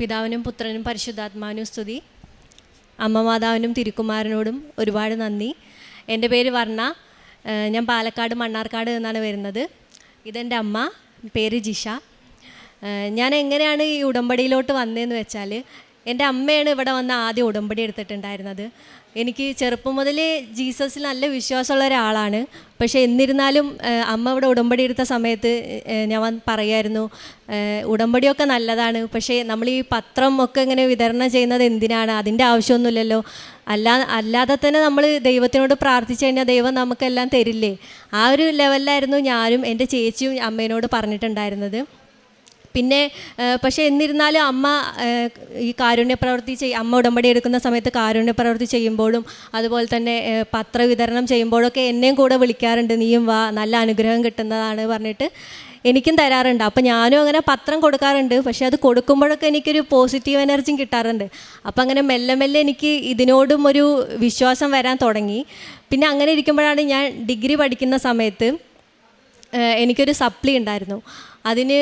പിതാവിനും പുത്രനും പരിശുദ്ധാത്മാവിനും സ്തുതി. അമ്മ മാതാവിനും തിരുക്കുമാരനോടും ഒരുപാട് നന്ദി. എന്റെ പേര് വർണ. ഞാൻ പാലക്കാട് മണ്ണാർക്കാട് എന്നാണ് വരുന്നത്. ഇതെന്റെ അമ്മ പേര് ജിഷ. ഞാൻ എങ്ങനെയാണ് ഈ ഉടമ്പടിയിലോട്ട് വന്നതെന്ന് വെച്ചാൽ എന്റെ അമ്മയാണ് ഇവിടെ വന്ന് ആദ്യം ഉടമ്പടി എടുത്തിട്ടുണ്ടായിരുന്നത്. എനിക്ക് ചെറുപ്പം മുതൽ ജീസസിൽ നല്ല വിശ്വാസമുള്ള ഒരാളാണ്. പക്ഷേ എന്നിരുന്നാലും അമ്മ ഇവിടെ ഉടമ്പടി എടുത്ത സമയത്ത് ഞാൻ പറയായിരുന്നു ഉടമ്പടിയൊക്കെ നല്ലതാണ്. പക്ഷേ നമ്മൾ ഈ പത്രം ഒക്കെ ഇങ്ങനെ വിതരണം ചെയ്യുന്നത് എന്തിനാണ്? അതിന്റെ ആവശ്യമൊന്നുമില്ലല്ലോ. അല്ലാ അല്ലാതെ തന്നെ നമ്മൾ ദൈവത്തിനോട് പ്രാർത്ഥിച്ചു കഴിഞ്ഞാൽ ദൈവം നമുക്കെല്ലാം തരില്ലേ? ആ ഒരു ലെവലിലായിരുന്നു ഞാനും എന്റെ ചേച്ചിയും അമ്മേനോട് പറഞ്ഞിട്ടുണ്ടായിരുന്നത്. പിന്നെ പക്ഷേ എന്നിരുന്നാലും അമ്മ ഈ കാരുണ്യ പ്രവൃത്തി ചെയ് അമ്മ ഉടമ്പടി എടുക്കുന്ന സമയത്ത് കാരുണ്യ പ്രവൃത്തി ചെയ്യുമ്പോഴും അതുപോലെ തന്നെ പത്ര വിതരണം ചെയ്യുമ്പോഴൊക്കെ എന്നെയും കൂടെ വിളിക്കാറുണ്ട്. നീയും വാ നല്ല അനുഗ്രഹം കിട്ടുന്നതാണ് പറഞ്ഞിട്ട് എനിക്കും തരാറുണ്ട്. അപ്പോൾ ഞാനും അങ്ങനെ പത്രം കൊടുക്കാറുണ്ട്. പക്ഷേ അത് കൊടുക്കുമ്പോഴൊക്കെ എനിക്കൊരു പോസിറ്റീവ് എനർജിയും കിട്ടാറുണ്ട്. അപ്പോൾ അങ്ങനെ മെല്ലെ മെല്ലെ എനിക്ക് ഇതിനോടും ഒരു വിശ്വാസം വരാൻ തുടങ്ങി. പിന്നെ അങ്ങനെ ഇരിക്കുമ്പോഴാണ് ഞാൻ ഡിഗ്രി പഠിക്കുന്ന സമയത്ത് എനിക്കൊരു സപ്ലി ഉണ്ടായിരുന്നു. അതിന്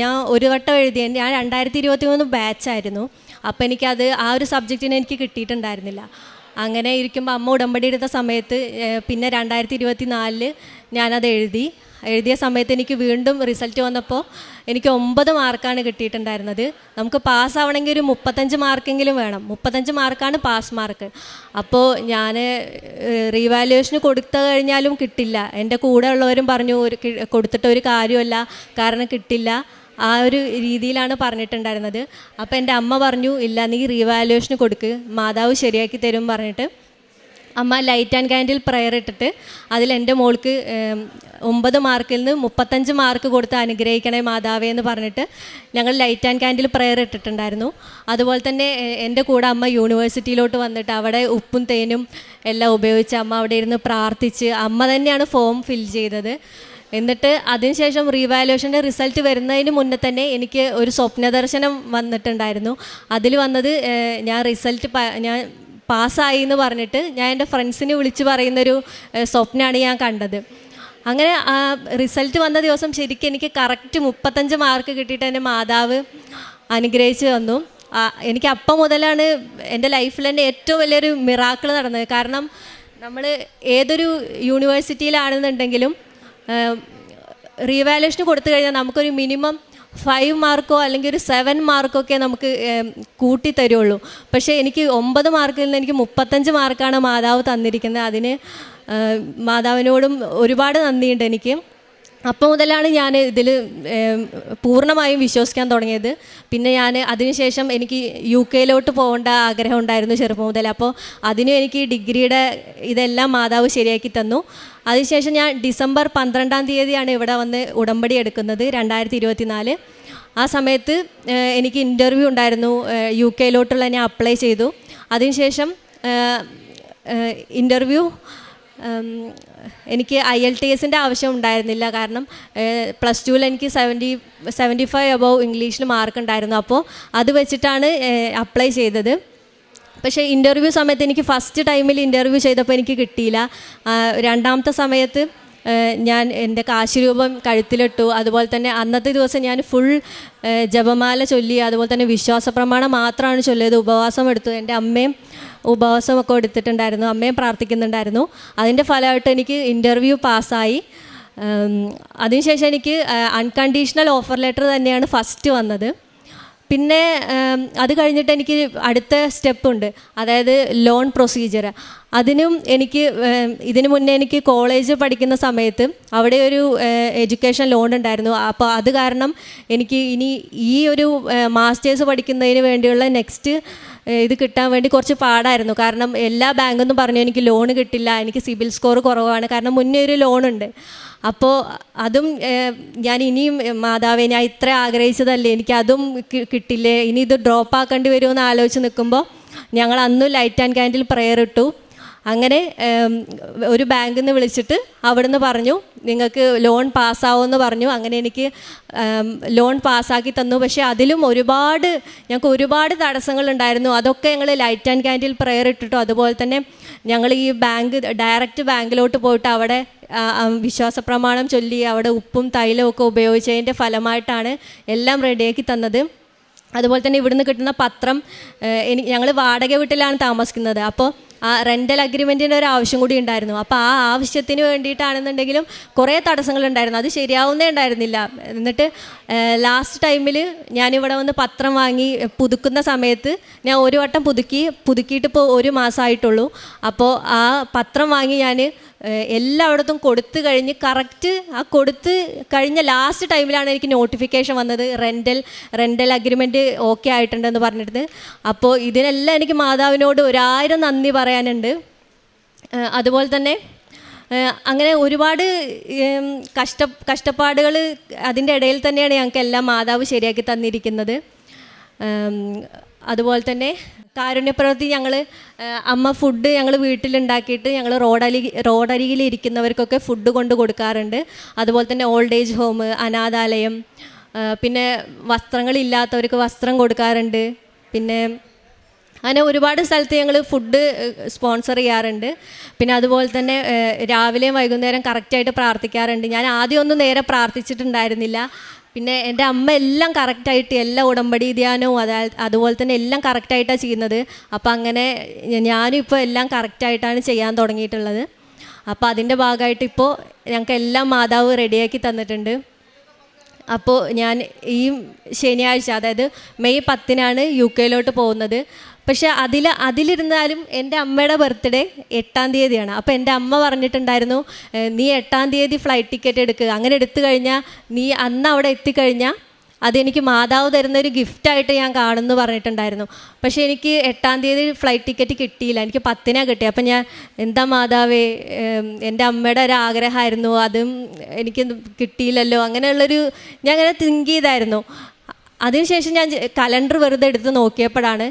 ഞാൻ ഒരു വട്ടം എഴുതിയ ഞാൻ രണ്ടായിരത്തി ഇരുപത്തി മൂന്ന് ബാച്ചായിരുന്നു അപ്പോൾ എനിക്കത് ആ ഒരു സബ്ജക്റ്റിന് എനിക്ക് കിട്ടിയിട്ടുണ്ടായിരുന്നില്ല. അങ്ങനെ ഇരിക്കുമ്പോൾ അമ്മ ഉടമ്പടി എടുത്ത സമയത്ത് പിന്നെ രണ്ടായിരത്തി ഇരുപത്തി നാലിൽ ഞാനത് എഴുതി. എഴുതിയ സമയത്ത് എനിക്ക് വീണ്ടും റിസൾട്ട് വന്നപ്പോൾ എനിക്ക് ഒമ്പത് മാർക്കാണ് കിട്ടിയിട്ടുണ്ടായിരുന്നത്. നമുക്ക് പാസ്സാവണമെങ്കിൽ ഒരു മുപ്പത്തഞ്ച് മാർക്കെങ്കിലും വേണം. മുപ്പത്തഞ്ച് മാർക്കാണ് പാസ് മാർക്ക് അപ്പോൾ ഞാൻ റീവാലുവേഷന് കൊടുത്തു കഴിഞ്ഞാലും കിട്ടില്ല. എന്റെ കൂടെ ഉള്ളവരും പറഞ്ഞു ഒരു കൊടുത്തിട്ട് ഒരു കാര്യമല്ല കാരണം കിട്ടില്ല. ആ ഒരു രീതിയിലാണ് പറഞ്ഞിട്ടുണ്ടായിരുന്നത്. അപ്പോൾ എന്റെ അമ്മ പറഞ്ഞു ഇല്ല നീ റീവാലുവേഷന് കൊടുക്ക്. മാതാവ് ശരിയാക്കി തരും പറഞ്ഞിട്ട്. അമ്മ ലൈറ്റ് ആൻഡ് കാൻഡിൽ പ്രയർ ഇട്ടിട്ട് അതിൽ എന്റെ മോൾക്ക് ഒമ്പത് മാർക്കിൽ നിന്ന് മുപ്പത്തഞ്ച് മാർക്ക് കൊടുത്ത് അനുഗ്രഹിക്കണേ മാതാവേ എന്ന് പറഞ്ഞിട്ട് ഞങ്ങൾ ലൈറ്റ് ആൻഡ് കാൻഡിൽ പ്രയർ ഇട്ടിട്ടുണ്ടായിരുന്നു. അതുപോലെ തന്നെ എന്റെ കൂടെ അമ്മ യൂണിവേഴ്സിറ്റിയിലോട്ട് വന്നിട്ട് അവിടെ ഉപ്പും തേനും എല്ലാം ഉപയോഗിച്ച് അമ്മ അവിടെ ഇരുന്ന് പ്രാർത്ഥിച്ച് അമ്മ തന്നെയാണ് ഫോം ഫിൽ ചെയ്തത്. എന്നിട്ട് അതിനുശേഷം റീവാലുവേഷന്റെ റിസൾട്ട് വരുന്നതിന് മുന്നേ തന്നെ എനിക്ക് ഒരു സ്വപ്നദർശനം വന്നിട്ടുണ്ടായിരുന്നു. അതിൽ വന്നത് ഞാൻ റിസൾട്ട് ഞാൻ പാസ്സായി എന്ന് പറഞ്ഞിട്ട് ഞാൻ എന്റെ ഫ്രണ്ട്സിനെ വിളിച്ച് പറയുന്നൊരു സ്വപ്നമാണ് ഞാൻ കണ്ടത്. അങ്ങനെ റിസൾട്ട് വന്ന ദിവസം ശരിക്കും എനിക്ക് കറക്റ്റ് മുപ്പത്തഞ്ച് മാർക്ക് കിട്ടിയിട്ട് എന്റെ മാതാവ് അനുഗ്രഹിച്ച് തന്നു. എനിക്ക് അപ്പം മുതലാണ് എന്റെ ലൈഫിൽ എന്റെ ഏറ്റവും വലിയൊരു മിറാക്കിൾ നടന്നത്. കാരണം നമ്മൾ ഏതൊരു യൂണിവേഴ്സിറ്റിയിലാണെന്നുണ്ടെങ്കിലും റീവാലുവേഷന് കൊടുത്തു കഴിഞ്ഞാൽ നമുക്കൊരു മിനിമം ഫൈവ് മാർക്കോ അല്ലെങ്കിൽ ഒരു സെവൻ മാർക്കോ ഒക്കെ നമുക്ക് കൂട്ടി തരുള്ളൂ. പക്ഷേ എനിക്ക് ഒമ്പത് മാർക്കിൽ നിന്ന് എനിക്ക് മുപ്പത്തഞ്ച് മാർക്കാണ് മാതാവ് തന്നിരിക്കുന്നത്. അതിന് മാതാവിനോടും ഒരുപാട് നന്ദിയുണ്ട് എനിക്ക്. അപ്പോൾ മുതലാണ് ഞാൻ ഇതിൽ പൂർണമായും വിശ്വസിക്കാൻ തുടങ്ങിയത്. പിന്നെ ഞാൻ അതിനുശേഷം എനിക്ക് യു കെയിലോട്ട് പോകേണ്ട ആഗ്രഹം ഉണ്ടായിരുന്നു ചെറുപ്പം മുതൽ അപ്പോൾ അതിനും എനിക്ക് ഡിഗ്രിയുടെ ഇതെല്ലാം മാതാവ് ശരിയാക്കി തന്നു. അതിനുശേഷം ഞാൻ ഡിസംബർ പന്ത്രണ്ടാം തീയതിയാണ് ഇവിടെ വന്ന് ഉടമ്പടി എടുക്കുന്നത് രണ്ടായിരത്തി ഇരുപത്തി നാല് ആ സമയത്ത് എനിക്ക് ഇന്റർവ്യൂ ഉണ്ടായിരുന്നു യു കെയിലോട്ടുള്ള ഞാൻ അപ്ലൈ ചെയ്തു. അതിനുശേഷം ഇന്റർവ്യൂ എനിക്ക് ഐ എൽ ടി എസിന്റെ ആവശ്യം ഉണ്ടായിരുന്നില്ല. കാരണം പ്ലസ് ടുവിൽ എനിക്ക് സെവന്റി സെവന്റി ഫൈവ് അബവ് ഇംഗ്ലീഷിൽ മാർക്ക് ഉണ്ടായിരുന്നു. അപ്പോൾ അത് വെച്ചിട്ടാണ് അപ്ലൈ ചെയ്തത്. പക്ഷേ ഇന്റർവ്യൂ സമയത്ത് എനിക്ക് ഫസ്റ്റ് ടൈമിൽ ഇന്റർവ്യൂ ചെയ്തപ്പോൾ എനിക്ക് കിട്ടിയില്ല. രണ്ടാമത്തെ സമയത്ത് ഞാൻ എന്റെ കാശുരൂപം കഴുത്തിലിട്ടു. അതുപോലെ തന്നെ അന്നത്തെ ദിവസം ഞാൻ ഫുൾ ജപമാല ചൊല്ലി. അതുപോലെ തന്നെ വിശ്വാസ പ്രമാണം മാത്രമാണ് ചൊല്ലിയത്. ഉപവാസം എടുത്തു. എന്റെ അമ്മയും ഉപവാസമൊക്കെ എടുത്തിട്ടുണ്ടായിരുന്നു. അമ്മയും പ്രാർത്ഥിക്കുന്നുണ്ടായിരുന്നു. അതിന്റെ ഫലമായിട്ട് എനിക്ക് ഇന്റർവ്യൂ പാസ്സായി അതിനുശേഷം എനിക്ക് അൺകണ്ടീഷണൽ ഓഫർ ലെറ്റർ തന്നെയാണ് ഫസ്റ്റ് വന്നത്. പിന്നെ അത് കഴിഞ്ഞിട്ട് എനിക്ക് അടുത്ത സ്റ്റെപ്പ് ഉണ്ട്. അതായത് ലോൺ പ്രൊസീജിയർ അതിനും എനിക്ക് ഇതിനു മുന്നേ എനിക്ക് കോളേജ് പഠിക്കുന്ന സമയത്ത് അവിടെ ഒരു എഡ്യൂക്കേഷൻ ലോൺ ഉണ്ടായിരുന്നു. അപ്പോൾ അത് കാരണം എനിക്ക് ഇനി ഈ ഒരു മാസ്റ്റേഴ്സ് പഠിക്കുന്നതിന് വേണ്ടിയുള്ള നെക്സ്റ്റ് ഇത് കിട്ടാൻ വേണ്ടി കുറച്ച് പാടായിരുന്നു. കാരണം എല്ലാ ബാങ്കും പറഞ്ഞു എനിക്ക് ലോൺ കിട്ടില്ല എനിക്ക് സിബിൽ സ്കോർ കുറവാണ്. കാരണം മുന്നേ ഒരു ലോൺ ഉണ്ട്. അപ്പോൾ അതും ഞാൻ ഇനിയും മാതാവേ ഞാൻ ഇത്ര ആഗ്രഹിച്ചതല്ലേ എനിക്ക് അതും കിട്ടില്ലേ ഇനി ഇത് ഡ്രോപ്പ് ആക്കേണ്ടി വരുമെന്ന് ആലോചിച്ച് നിൽക്കുമ്പോൾ ഞങ്ങൾ അന്നും ലൈറ്റ് ആൻഡ് ക്യാൻഡിൽ പ്രെയർ ഇട്ടു. അങ്ങനെ ഒരു ബാങ്കിൽ നിന്ന് വിളിച്ചിട്ട് അവിടുന്ന് പറഞ്ഞു നിങ്ങൾക്ക് ലോൺ പാസ്സാവുമെന്ന് പറഞ്ഞു. അങ്ങനെ എനിക്ക് ലോൺ പാസ്സാക്കി തന്നു. പക്ഷേ അതിലും ഒരുപാട് ഞങ്ങൾക്ക് ഒരുപാട് തടസ്സങ്ങളുണ്ടായിരുന്നു. അതൊക്കെ ഞങ്ങൾ ലൈറ്റ് ആൻഡ് ക്യാൻഡിൽ പ്രെയർ ഇട്ടിട്ടു. അതുപോലെ തന്നെ ഞങ്ങൾ ഈ ബാങ്ക് ഡയറക്റ്റ് ബാങ്കിലോട്ട് പോയിട്ട് അവിടെ വിശ്വാസ പ്രമാണം ചൊല്ലി അവിടെ ഉപ്പും തൈലവും ഒക്കെ ഉപയോഗിച്ചതിന്റെ ഫലമായിട്ടാണ് എല്ലാം റെഡിയാക്കി തന്നത്. അതുപോലെ തന്നെ ഇവിടുന്ന് കിട്ടുന്ന പത്രം എനിക്ക് ഞങ്ങൾ വാടക വീട്ടിലാണ് താമസിക്കുന്നത്. അപ്പോൾ ആ റെന്റൽ അഗ്രിമെന്റിന്റെ ഒരു ആവശ്യം കൂടി ഉണ്ടായിരുന്നു. അപ്പോൾ ആ ആവശ്യത്തിന് വേണ്ടിയിട്ടാണെന്നുണ്ടെങ്കിലും കുറേ തടസ്സങ്ങൾ ഉണ്ടായിരുന്നു അത് ശരിയാവുന്നേ ഉണ്ടായിരുന്നില്ല. എന്നിട്ട് ലാസ്റ്റ് ടൈമിൽ ഞാനിവിടെ വന്ന് പത്രം വാങ്ങി പുതുക്കുന്ന സമയത്ത് ഞാൻ ഒരു വട്ടം പുതുക്കി പുതുക്കിയിട്ട് ഇപ്പോൾ ഒരു മാസമായിട്ടുള്ളൂ അപ്പോൾ ആ പത്രം വാങ്ങി ഞാൻ എല്ലായിടത്തും കൊടുത്തു കഴിഞ്ഞ് കറക്റ്റ് ആ കൊടുത്ത് കഴിഞ്ഞ ലാസ്റ്റ് ടൈമിലാണ് എനിക്ക് നോട്ടിഫിക്കേഷൻ വന്നത് റെന്റൽ റെന്റൽ അഗ്രിമെന്റ് ഓക്കെ ആയിട്ടുണ്ടെന്ന് പറഞ്ഞിട്ട് അപ്പോൾ ഇതിനെല്ലാം എനിക്ക് മാതാവിനോട് ഒരായിരം നന്ദി പറയാനുണ്ട്. അതുപോലെ തന്നെ അങ്ങനെ ഒരുപാട് കഷ്ട കഷ്ടപ്പാടുകൾ അതിന്റെ ഇടയിൽ തന്നെയാണ് ഞങ്ങൾക്ക് എല്ലാം മാതാവ് ശരിയാക്കി തന്നിരിക്കുന്നത്. അതുപോലെ തന്നെ കാരുണ്യപ്രവൃത്തി ഞങ്ങൾ അമ്മ ഫുഡ് ഞങ്ങൾ വീട്ടിലുണ്ടാക്കിയിട്ട് ഞങ്ങൾ റോഡരി റോഡരികിൽ ഇരിക്കുന്നവർക്കൊക്കെ ഫുഡ് കൊണ്ട് കൊടുക്കാറുണ്ട്. അതുപോലെ തന്നെ ഓൾഡ് ഏജ് ഹോം അനാഥാലയം പിന്നെ വസ്ത്രങ്ങളില്ലാത്തവർക്ക് വസ്ത്രം കൊടുക്കാറുണ്ട്. പിന്നെ അങ്ങനെ ഒരുപാട് സ്ഥലത്ത് ഞങ്ങൾ ഫുഡ് സ്പോൺസർ ചെയ്യാറുണ്ട്. പിന്നെ അതുപോലെ തന്നെ രാവിലെയും വൈകുന്നേരം കറക്റ്റായിട്ട് പ്രാർത്ഥിക്കാറുണ്ട്. ഞാൻ ആദ്യം ഒന്നും നേരെ പ്രാർത്ഥിച്ചിട്ടുണ്ടായിരുന്നില്ല. പിന്നെ എന്റെ അമ്മ എല്ലാം കറക്റ്റായിട്ട് എല്ലാ ഉടമ്പടി ധ്യാനവും അതായത് അതുപോലെ തന്നെ എല്ലാം കറക്റ്റായിട്ടാണ് ചെയ്യുന്നത്. അപ്പോൾ അങ്ങനെ ഞാനും ഇപ്പോൾ എല്ലാം കറക്റ്റായിട്ടാണ് ചെയ്യാൻ തുടങ്ങിയിട്ടുള്ളത്. അപ്പോൾ അതിന്റെ ഭാഗമായിട്ട് ഇപ്പോൾ ഞങ്ങൾക്ക് എല്ലാം മാതാവ് റെഡിയാക്കി തന്നിട്ടുണ്ട്. അപ്പോൾ ഞാൻ ഈ ശനിയാഴ്ച അതായത് മെയ് പത്തിനാണ് യു കെയിലോട്ട് പോകുന്നത്. പക്ഷെ അതിൽ അതിലിരുന്നാലും എന്റെ അമ്മയുടെ ബർത്ത്ഡേ എട്ടാം തീയതിയാണ്. അപ്പോൾ എന്റെ അമ്മ പറഞ്ഞിട്ടുണ്ടായിരുന്നു നീ എട്ടാം തീയതി ഫ്ലൈറ്റ് ടിക്കറ്റ് എടുക്കുക അങ്ങനെ എടുത്തു കഴിഞ്ഞാൽ നീ അന്ന് അവിടെ എത്തിക്കഴിഞ്ഞാൽ അതെനിക്ക് മാതാവ് തരുന്ന ഒരു ഗിഫ്റ്റായിട്ട് ഞാൻ കാണുമെന്ന് പറഞ്ഞിട്ടുണ്ടായിരുന്നു. പക്ഷേ എനിക്ക് എട്ടാം തീയതി ഫ്ലൈറ്റ് ടിക്കറ്റ് കിട്ടിയില്ല. എനിക്ക് പത്തിനാണ് കിട്ടിയത് അപ്പം ഞാൻ എന്താ മാതാവേ എന്റെ അമ്മയുടെ ഒരു ആഗ്രഹമായിരുന്നു. അതും എനിക്ക് കിട്ടിയില്ലല്ലോ. അങ്ങനെയുള്ളൊരു ഞാൻ അങ്ങനെ തിങ്ക് ചെയ്തായിരുന്നു. അതിനുശേഷം ഞാൻ കലണ്ടർ വെറുതെ എടുത്ത് നോക്കിയപ്പോഴാണ്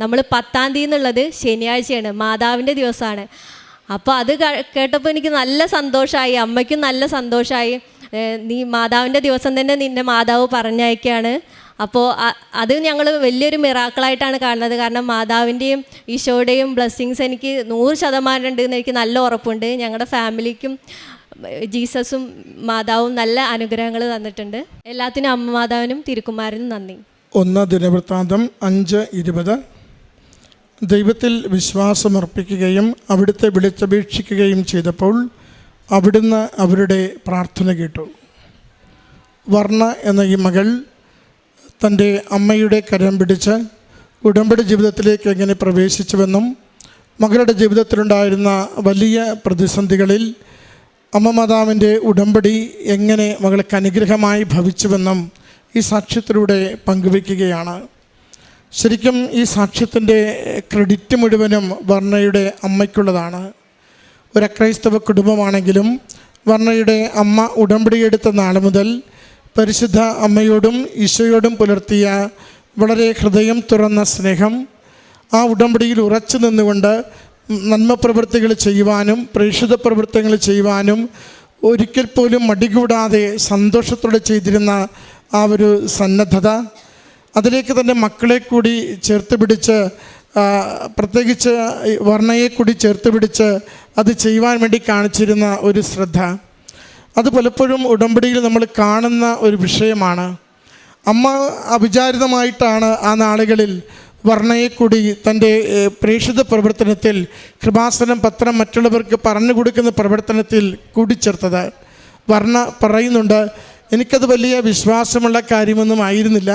നമ്മൾ പത്താം തീയതി എന്നുള്ളത് ശനിയാഴ്ചയാണ് മാതാവിന്റെ ദിവസമാണ്. അപ്പോൾ അത് കേട്ടപ്പോൾ എനിക്ക് നല്ല സന്തോഷമായി അമ്മയ്ക്കും നല്ല സന്തോഷമായി നീ മാതാവിന്റെ ദിവസം തന്നെ നിന്നെ മാതാവ് പറഞ്ഞയക്കുകയാണ് അപ്പോൾ അത് ഞങ്ങൾ വലിയൊരു മിറാക്കിളായിട്ടാണ് കാണുന്നത്. കാരണം മാതാവിന്റെയും ഈശോയുടെയും ബ്ലെസ്സിങ്സ് എനിക്ക് നൂറ് ശതമാനം ഉണ്ട് എന്ന് എനിക്ക് നല്ല ഉറപ്പുണ്ട്. ഞങ്ങളുടെ ഫാമിലിക്കും ജീസസും മാതാവും നല്ല അനുഗ്രഹങ്ങൾ തന്നിട്ടുണ്ട്. എല്ലാത്തിനും അമ്മ മാതാവിനും തിരുക്കുമാരനും നന്ദി. ഒന്ന് ദിനവൃത്താന്തം അഞ്ച് ഇരുപത്. ദൈവത്തിൽ വിശ്വാസമർപ്പിക്കുകയും അവിടുത്തെ വിളിച്ചപേക്ഷിക്കുകയും ചെയ്തപ്പോൾ അവിടുന്ന് അവരുടെ പ്രാർത്ഥന കേട്ടു. വർണ എന്ന ഈ മകൾ തന്റെ അമ്മയുടെ കരം പിടിച്ച് ഉടമ്പടി ജീവിതത്തിലേക്ക് എങ്ങനെ പ്രവേശിച്ചുവെന്നും മകളുടെ ജീവിതത്തിലുണ്ടായിരുന്ന വലിയ പ്രതിസന്ധികളിൽ അമ്മ മാതാവിന്റെ ഉടമ്പടി എങ്ങനെ മകൾക്ക് അനുഗ്രഹമായി ഭവിച്ചുവെന്നും ഈ സാക്ഷ്യത്തിലൂടെ പങ്കുവയ്ക്കുകയാണ്. ശരിക്കും ഈ സാക്ഷ്യത്തിന്റെ ക്രെഡിറ്റ് മുഴുവനും വർണയുടെ അമ്മയ്ക്കുള്ളതാണ്. ഒരു അക്രൈസ്തവ കുടുംബമാണെങ്കിലും വർണയുടെ അമ്മ ഉടമ്പടിയെടുത്ത നാൾ മുതൽ പരിശുദ്ധ അമ്മയോടും ഈശോയോടും പുലർത്തിയ വളരെ ഹൃദയം തുറന്ന സ്നേഹം ആ ഉടമ്പടിയിൽ ഉറച്ചു നിന്നുകൊണ്ട് നന്മ പ്രവൃത്തികൾ ചെയ്യുവാനും പ്രേക്ഷിത പ്രവൃത്തികൾ ചെയ്യുവാനും ഒരിക്കൽ പോലും മടികൂടാതെ സന്തോഷത്തോടെ ചെയ്തിരുന്ന ആ ഒരു സന്നദ്ധത അതിലേക്ക് തന്നെ മക്കളെ കൂടി ചേർത്ത് പിടിച്ച് പ്രത്യേകിച്ച് വർണയെ കൂടി ചേർത്ത് പിടിച്ച് അത് ചെയ്യുവാൻ വേണ്ടി കാണിച്ചിരുന്ന ഒരു ശ്രദ്ധ. അത് പലപ്പോഴും ഉടമ്പടിയിൽ നമ്മൾ കാണുന്ന ഒരു വിഷയമാണ്. അമ്മ അവിചാരിതമായിട്ടാണ് ആ നാളുകളിൽ വർണയെ കൂടി തന്റെ പ്രേക്ഷിത പ്രവർത്തനത്തിൽ കൃപാസനം പത്രം മറ്റുള്ളവർക്ക് പറഞ്ഞു കൊടുക്കുന്ന പ്രവർത്തനത്തിൽ കൂടിച്ചേർത്തത് വർണ പറയുന്നുണ്ട് എനിക്കത് വലിയ വിശ്വാസമുള്ള കാര്യമൊന്നും ആയിരുന്നില്ല.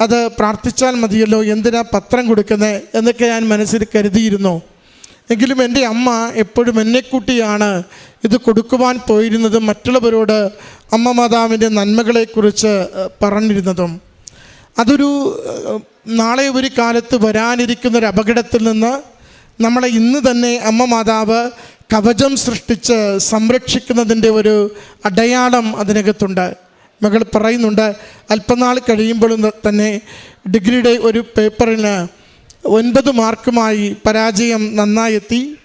അത് പ്രാർത്ഥിച്ചാൽ മതിയല്ലോ എന്തിനാ പത്രം കൊടുക്കുന്നത് എന്നൊക്കെ ഞാൻ മനസ്സിൽ കരുതിയിരുന്നു. എങ്കിലും എന്റെ അമ്മ എപ്പോഴും എന്നെക്കൂട്ടിയാണ് ഇത് കൊടുക്കുവാൻ പോയിരുന്നത് മറ്റുള്ളവരോട് അമ്മ മാതാവിന്റെ നന്മകളെക്കുറിച്ച് പറഞ്ഞിരുന്നതും. അതൊരു നാളെ ഒരു കാലത്ത് വരാനിരിക്കുന്ന ഒരു അപകടത്തിൽ നിന്ന് നമ്മളെ ഇന്ന് തന്നെ അമ്മ മാതാവ് കവചം സൃഷ്ടിച്ച് സംരക്ഷിക്കുന്നതിന്റെ ഒരു അടയാളം അതിനകത്തുണ്ട്. മകൾ പറയുന്നുണ്ട് അല്പനാൾ കഴിയുമ്പോഴും തന്നെ ഡിഗ്രിയുടെ ഒരു പേപ്പറിന് ഒൻപത് മാർക്കുമായി പരാജയം നന്നായെത്തി.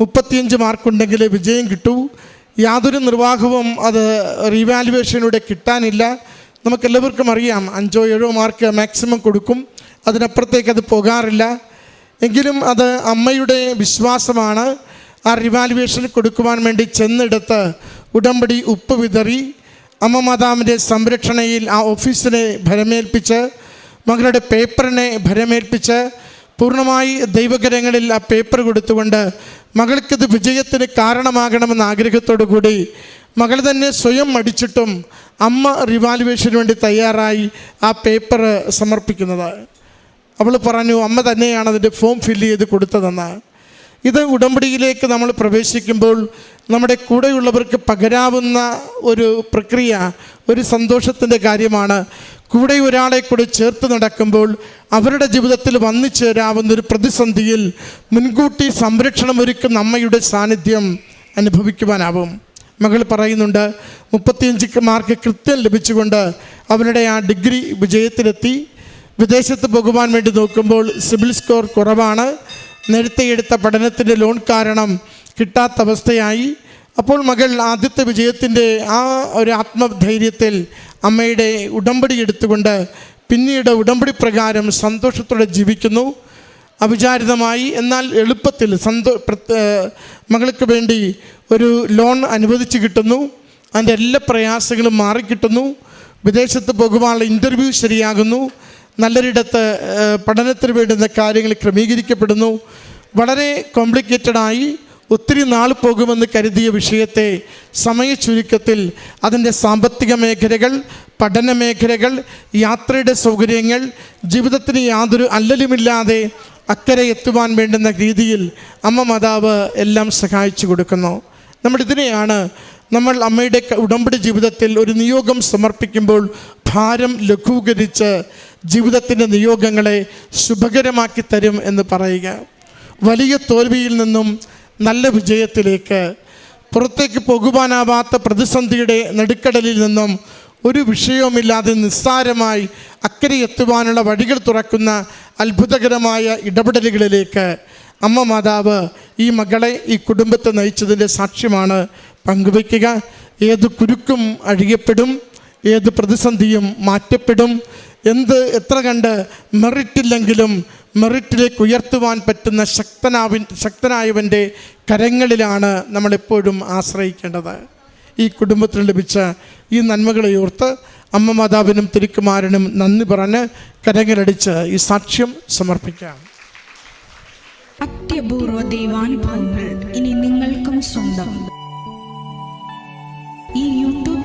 മുപ്പത്തിയഞ്ച് മാർക്കുണ്ടെങ്കിൽ വിജയം കിട്ടൂ. യാതൊരു നിർവാഹവും അത് റീവാലുവേഷനിലൂടെ കിട്ടാനില്ല. നമുക്കെല്ലാവർക്കും അറിയാം അഞ്ചോ ഏഴോ മാർക്ക് മാക്സിമം കൊടുക്കും. അതിനപ്പുറത്തേക്ക് അത് പോകാറില്ല. എങ്കിലും അത് അമ്മയുടെ വിശ്വാസമാണ്. ആ റിവാലുവേഷൻ കൊടുക്കുവാൻ വേണ്ടി ചെന്നെടുത്ത് ഉടമ്പടി ഉപ്പ് വിതറി. അമ്മ മാതാവിന്റെ സംരക്ഷണയിൽ ആ ഓഫീസിനെ ഭരമേൽപ്പിച്ച് മകളുടെ പേപ്പറിനെ ഭരമേൽപ്പിച്ച് പൂർണമായി ദൈവകരങ്ങളിൽ ആ പേപ്പർ കൊടുത്തുകൊണ്ട് മകൾക്കിത് വിജയത്തിന് കാരണമാകണമെന്ന ആഗ്രഹത്തോടു കൂടി മകൾ തന്നെ സ്വയം മടിച്ചിട്ടും അമ്മ റിവാലുവേഷന് വേണ്ടി തയ്യാറായി ആ പേപ്പർ സമർപ്പിക്കുന്നത്. അവൾ പറഞ്ഞു അമ്മ തന്നെയാണ് അതിന്റെ ഫോം ഫില്ല് ചെയ്ത് കൊടുത്തതെന്ന്. ഇത് ഉടമ്പടിയിലേക്ക് നമ്മൾ പ്രവേശിക്കുമ്പോൾ നമ്മുടെ കൂടെയുള്ളവർക്ക് പകരാവുന്ന ഒരു പ്രക്രിയ ഒരു സന്തോഷത്തിന്റെ കാര്യമാണ്. കൂടെ ഒരാളെ കൂടി ചേർത്ത് നടക്കുമ്പോൾ അവരുടെ ജീവിതത്തിൽ വന്നു ചേരാവുന്ന ഒരു പ്രതിസന്ധിയിൽ മുൻകൂട്ടി സംരക്ഷണം ഒരുക്കും അമ്മയുടെ സാന്നിധ്യം അനുഭവിക്കുവാനാവും. മകൾ പറയുന്നുണ്ട് മുപ്പത്തിയഞ്ച് മാർക്ക് കൃത്യം ലഭിച്ചുകൊണ്ട് അവരുടെ ആ ഡിഗ്രി വിജയത്തിലെത്തി. വിദേശത്ത് പോകുവാൻ വേണ്ടി നോക്കുമ്പോൾ സിബിൽ സ്കോർ കുറവാണ്. നേരത്തെ എടുത്ത പഠനത്തിന്റെ ലോൺ കാരണം കിട്ടാത്ത അവസ്ഥയായി അപ്പോൾ മകൾ ആദ്യത്തെ വിജയത്തിന്റെ ആ ഒരു ആത്മധൈര്യത്തിൽ അമ്മയുടെ ഉടമ്പടി എടുത്തുകൊണ്ട് പിന്നീട് ഉടമ്പടി പ്രകാരം സന്തോഷത്തോടെ ജീവിക്കുന്നു. അവിചാരിതമായി എന്നാൽ എളുപ്പത്തിൽ സന്തോ മകൾക്ക് വേണ്ടി ഒരു ലോൺ അനുവദിച്ച് കിട്ടുന്നു. അതിന്റെ എല്ലാ പ്രയാസങ്ങളും മാറിക്കിട്ടുന്നു. വിദേശത്ത് പോകുവാനുള്ള ഇന്റർവ്യൂ ശരിയാകുന്നു. നല്ലൊരിടത്ത് പഠനത്തിന് വേണ്ടുന്ന കാര്യങ്ങൾ ക്രമീകരിക്കപ്പെടുന്നു. വളരെ കോംപ്ലിക്കേറ്റഡായി. ഒത്തിരി നാൾ പോകുമെന്ന് കരുതിയ വിഷയത്തെ സമയ ചുരുക്കത്തിൽ അതിന്റെ സാമ്പത്തിക മേഖലകൾ പഠന മേഖലകൾ യാത്രയുടെ സൗകര്യങ്ങൾ ജീവിതത്തിന് യാതൊരു അല്ലലുമില്ലാതെ അക്കരെ എത്തുവാൻ വേണ്ടുന്ന രീതിയിൽ അമ്മ മാതാവ് എല്ലാം സഹായിച്ചു കൊടുക്കുന്നു. നമ്മൾ ഇതിനെയാണ് നമ്മൾ അമ്മയുടെ ഉടമ്പടി ജീവിതത്തിൽ ഒരു നിയോഗം സമർപ്പിക്കുമ്പോൾ ഭാരം ലഘൂകരിച്ച് ജീവിതത്തിന്റെ നിയോഗങ്ങളെ ശുഭകരമാക്കി തരും എന്ന് പറയുക. വലിയ തോൽവിയിൽ നിന്നും നല്ല വിജയത്തിലേക്ക് പുറത്തേക്ക് പോകുവാനാവാത്ത പ്രതിസന്ധിയുടെ നടുക്കടലിൽ നിന്നും ഒരു വിഷയവുമില്ലാതെ നിസ്സാരമായി അക്കരെ എത്തുവാനുള്ള വഴികൾ തുറക്കുന്ന അത്ഭുതകരമായ ഇടപെടലുകളിലേക്ക് അമ്മ മാതാവ് ഈ മകളെ ഈ കുടുംബത്തെ നയിച്ചതിന്റെ സാക്ഷ്യമാണ് പങ്കുവയ്ക്കുക. ഏത് കുരുക്കും അഴിയപ്പെടും ഏത് പ്രതിസന്ധിയും മാറ്റപ്പെടും എന്ത് എത്ര കണ്ട് മെറിറ്റില്ലെങ്കിലും മെറിറ്റിലേക്ക് ഉയർത്തുവാൻ പറ്റുന്ന ശക്തനാവിൻ ശക്തനായവന്റെ കരങ്ങളിലാണ് നമ്മളെപ്പോഴും ആശ്രയിക്കേണ്ടത്. ഈ കുടുംബത്തിന് ലഭിച്ച ഈ നന്മകളെ ഓർത്ത് അമ്മ മാതാവിനും തിരുക്കുമാരനും നന്ദി പറഞ്ഞ് കരങ്ങളടിച്ച് ഈ സാക്ഷ്യം സമർപ്പിക്കാം. അത്യപൂർവ ദൈവാനുഭവങ്ങൾ ഇനി നിങ്ങൾക്കും സ്വന്തം. ഈ യൂട്യൂബ്